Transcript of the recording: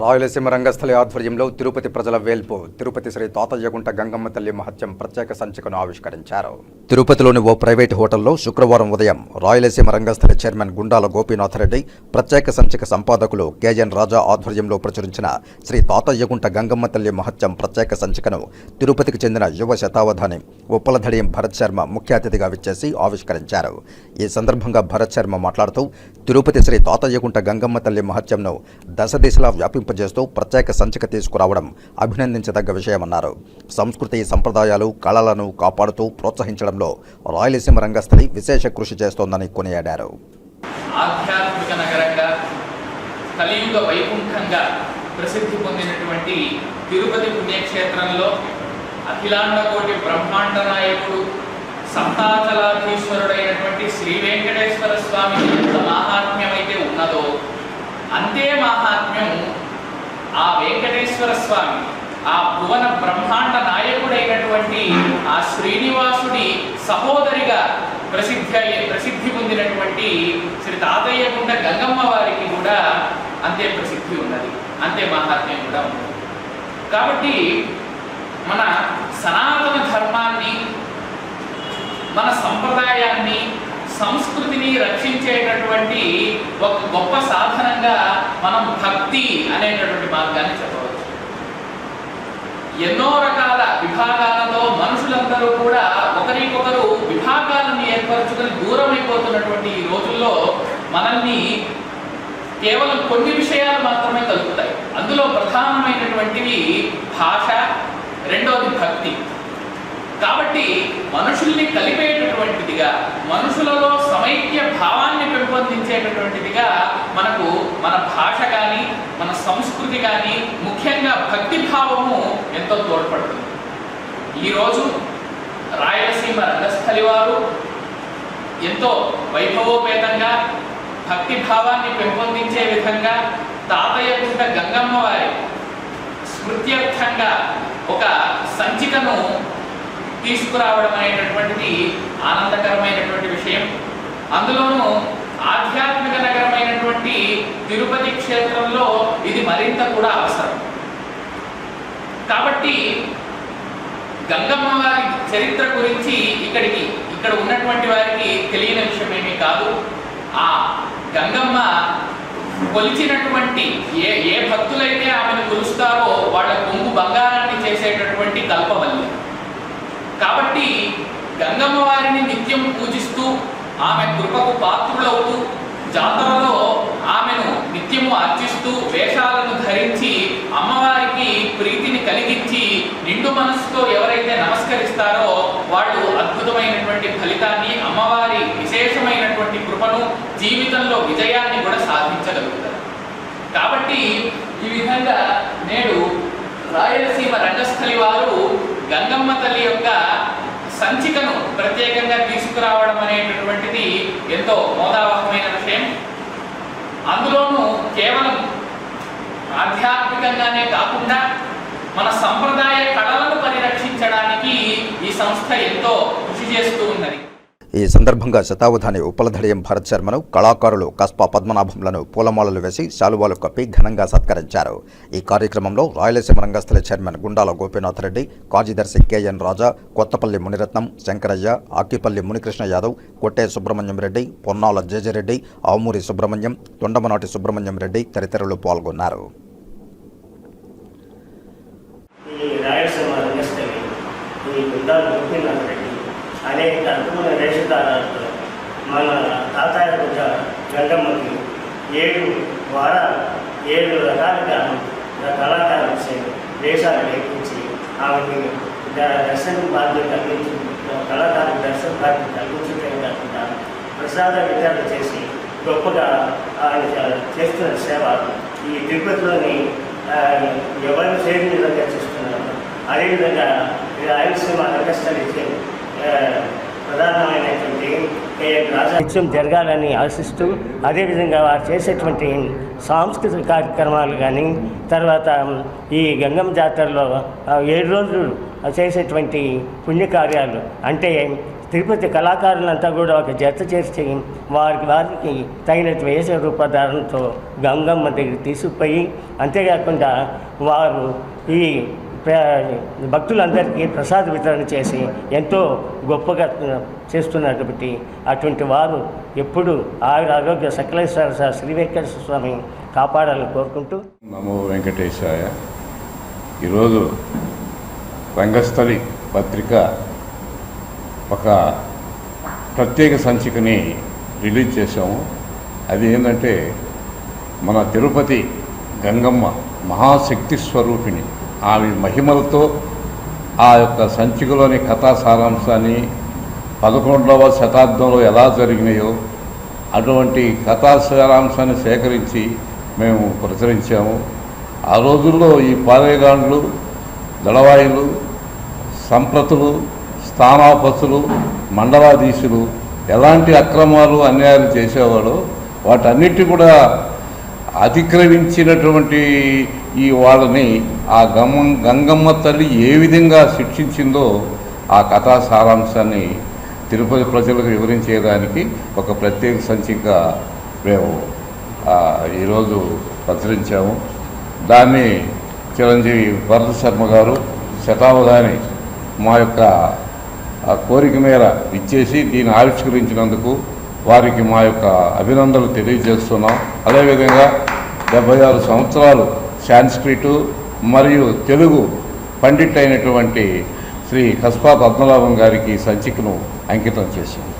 రాయలసీమ రంగస్థలి ఆధ్వర్యంలో తిరుపతి ప్రజల వేల్పు. తిరుపతి శ్రీ తాతయ్యగుంట గంగమ్మ తల్లి మహత్యం ప్రత్యేక సంచికను ఆవిష్కరించారు. తిరుపతిలోని ఓ ప్రైవేట్ హోటల్లో శుక్రవారం ఉదయం రాయలసీమ రంగస్థలి చైర్మన్ గుండాల గోపీనాథరెడ్డి ప్రత్యేక సంచిక సంపాదకులు కేఎన్ రాజా ఆధ్వర్యంలో ప్రచురించిన శ్రీ తాతయ్యగుంట గంగమ్మ తల్లి మహత్యం ప్రత్యేక సంచికను తిరుపతికి చెందిన యువ శతావధాని ఉప్పలధడియం భరత్ శర్మ ముఖ్య అతిథిగా విచ్చేసి ఆవిష్కరించారు. ఈ సందర్భంగా భరత్ శర్మ మాట్లాడుతూ తిరుపతి శ్రీ తాతయ్యగుంట గంగమ్మ తల్లి మహత్యంను దశ దిశలా వర్తింపజేస్తూ ప్రత్యేక సంచిక తీసుకురావడం అభినందించదగ్గ విషయమన్నారు. సంస్కృతి సంప్రదాయాలు కళలను కాపాడుతూ ప్రోత్సహించడంలో రాయలసీమ రంగస్థలి విశేష కృషి చేస్తోందని కొనియాడారు. ఆధ్యాత్మిక నగరంగా కలియుగ వైకుంఠంగా ప్రసిద్ధి పొందినటువంటి తిరుపతి పుణ్యక్షేత్రంలో అఖిలాండకోటి బ్రహ్మాండ నాయకుడు సప్తాచలాధీశ్వరుడైనటువంటి శ్రీ వెంకటేశ్వర స్వామి ఎంత మాహాత్మ్యం అయితే ఉన్నదో అంతే మాహాత్మ్యం ఆ వెంకటేశ్వర స్వామి ఆ భువన బ్రహ్మాండ నాయకుడైనటువంటి ఆ శ్రీనివాసుడి సహోదరిగా ప్రసిద్ధి అయ్యే ప్రసిద్ధి పొందినటువంటి శ్రీ తాతయ్యగుండ గంగమ్మ వారికి కూడా అంతే ప్రసిద్ధి ఉన్నది అంతే మహాత్మ్యం కూడా ఉంది కాబట్టి మన సనాతన ధర్మాన్ని మన సంప్రదాయాన్ని సంస్కృతిని రక్షించేటటువంటి ఒక గొప్ప సాధనంగా మనం భక్తి అనేటటువంటి మార్గాన్ని చెప్పవచ్చు. ఎన్నో రకాల విభాగాలలో మనుషులందరూ కూడా ఒకరికొకరు విభాగాలను ఏర్పరచుకొని దూరమైపోతున్నటువంటి ఈ రోజుల్లో మనల్ని కేవలం కొన్ని విషయాలు మాత్రమే కలుపుతాయి. అందులో ప్రధానమైనటువంటివి భాష రెండవది భక్తి. కాబట్టి మనుషుల్ని కలిపే మనుషులలో సమైక్య భావాన్ని పెంపొందించేటటువంటిదిగా మనకు మన భాష కానీ మన సంస్కృతి కానీ ముఖ్యంగా భక్తి భావము ఎంతో తోడ్పడుతుంది. ఈరోజు రాయలసీమ రంగస్థలి వారు ఎంతో వైభవోపేతంగా భక్తి భావాన్ని పెంపొందించే విధంగా తాతయ్యకుంట గంగమ్మ వారి స్మృత్యర్థంగా ఒక సంచికను తీసుకురావడం అనేటటువంటిది ఆనందకరమైనటువంటి విషయం. అందులోనూ ఆధ్యాత్మిక నగరమైనటువంటి తిరుపతి క్షేత్రంలో ఇది మరింత కూడా అవసరం. కాబట్టి గంగమ్మ వారి చరిత్ర గురించి ఇక్కడికి ఇక్కడ ఉన్నటువంటి వారికి తెలియని విషయం ఏమీ కాదు. ఆ గంగమ్మ కొలిచినటువంటి ఏ ఏ భక్తులైతే ఆమెను కొలుస్తారో వాళ్ళ కొంగు బంగారాన్ని చేసేటటువంటి కల్పవల్లి. కాబట్టి గంగమ్మ వారిని నిత్యం పూజిస్తూ ఆమె కృపకు పాత్రులవుతూ జాతరలో ఆమెను నిత్యము అర్చిస్తూ వేషాలను ధరించి అమ్మవారికి ప్రీతిని కలిగించి నిండు మనస్సుతో ఎవరైతే నమస్కరిస్తారో వాళ్ళు అద్భుతమైనటువంటి ఫలితాన్ని అమ్మవారి విశేషమైనటువంటి కృపను జీవితంలో విజయాన్ని కూడా సాధించగలుగుతారు. కాబట్టి ఈ విధంగా నేడు రాయలసీమ రంగస్థలి వారు గంగమ్మ తల్లి యొక్క సంచికను ప్రత్యేకంగా తీసుకురావడం అనేటటువంటిది ఎంతో మోదావహమైన విషయం. అందులోనూ కేవలం ఆధ్యాత్మికంగానే కాకుండా మన సంప్రదాయ కళలను పరిరక్షించడానికి ఈ సంస్థ ఎంతో కృషి చేస్తూ ఉన్నది. ఈ సందర్భంగా శతావధాని ఉపలధడియం భరత్ శర్మను కళాకారులు కస్పా పద్మనాభంలను పూలమాలలు వేసి శాలువాలు కప్పి ఘనంగా సత్కరించారు. ఈ కార్యక్రమంలో రాయలసీమ రంగస్థల చైర్మన్ గుండాల గోపీనాథ్ రెడ్డి కార్యదర్శి కెఎన్ రాజా కొత్తపల్లి మునిరత్నం శంకరయ్య ఆకిపల్లి మునికృష్ణ యాదవ్ కొట్టే సుబ్రహ్మణ్యం రెడ్డి పొన్నాల జేజరెడ్డి ఆమూరి సుబ్రహ్మణ్యం తొండమనాటి సుబ్రహ్మణ్యం రెడ్డి తదితరులు పాల్గొన్నారు. రాయలసీమ రంగస్థలి ఈ గుండాల గోపీనాథ్ అనేక అద్భుతమైన వేషధారాలతో మన తాతాయ గుడ్డ గంగమ్మకి ఏడు వారాలు ఏడు రకాలుగా కళాకారులు వేషాలు వేయించి ఆమెకి ద- దర్శన బాధ్యత కలిగించి కళాకారులకు దర్శన బాధ్యత కలిగించడమే కాకుండా ప్రసాద వితరణ చేసి గొప్పగా ఆయన చేస్తున్న సేవ ఈ తిరుపతిలోని ఆ, ఎవరిని చేయని విధంగా చేస్తున్నారు అదేవిధంగా ఈ రాయలసీమ రంగస్థలి ప్రధానమైనటువంటి జరగాలని ఆశిస్తూ అదేవిధంగా వారు చేసేటువంటి సాంస్కృతిక కార్యక్రమాలు కానీ తర్వాత ఈ గంగమ్మ జాతరలో ఏడు రోజులు చేసేటువంటి పుణ్యకార్యాలు. అంటే తిరుపతి కళాకారులంతా కూడా ఒక జత చేసి వారికి వారికి తగిన వేష రూపధారణతో గంగమ్మ దగ్గర తీసుకుపోయి అంతేకాకుండా వారు ఈ భక్తులందరికీ ప్రసాద వితరణ చేసి ఎంతో గొప్పగా చేస్తున్నారు కాబట్టి అటువంటి వారు ఎప్పుడు ఆవిడ ఆరోగ్య సకలేశ్వర శ్రీ వెంకటేశ్వర స్వామి కాపాడాలని కోరుకుంటూ. నమో వెంకటేశాయ. ఈరోజు రంగస్థలి పత్రిక ఒక ప్రత్యేక సంచికని రిలీజ్ చేశాము. అది ఏంటంటే మన తిరుపతి గంగమ్మ మహాశక్తి స్వరూపిణి. ఆమె మహిమలతో ఆ యొక్క సంచికలోని కథా సారాంశాన్ని పదకొండవ శతాబ్దంలో ఎలా జరిగినాయో అటువంటి కథా సారాంశాన్ని సేకరించి మేము ప్రచురించాము. ఆ రోజుల్లో ఈ పాలేగాండ్లు దళవాయిలు సంప్రతులు స్థానాపతులు మండలాధీశులు ఎలాంటి అక్రమాలు అన్యాయాలు చేసేవాడో వాటన్నిటి కూడా అతిక్రమించినటువంటి ఈ వాళ్ళని ఆ గమ్మ గంగమ్మ తల్లి ఏ విధంగా శిక్షించిందో ఆ కథా సారాంశాన్ని తిరుపతి ప్రజలకు వివరించేదానికి ఒక ప్రత్యేక సంచిక మేము ఈరోజు ప్రచురించాము. దాన్ని చిరంజీవి భరత శర్మ గారు శతావధాని మా యొక్క కోరిక మేర ఇచ్చేసి దీన్ని ఆవిష్కరించినందుకు వారికి మా యొక్క అభినందనలు తెలియజేస్తున్నాం. అదేవిధంగా డెబ్బై ఆరు సంవత్సరాలు సాంస్క్రిటు మరియు తెలుగు పండిట్ అయినటువంటి శ్రీ కస్పా పద్మనాభం గారికి సంచికను అంకితం చేసింది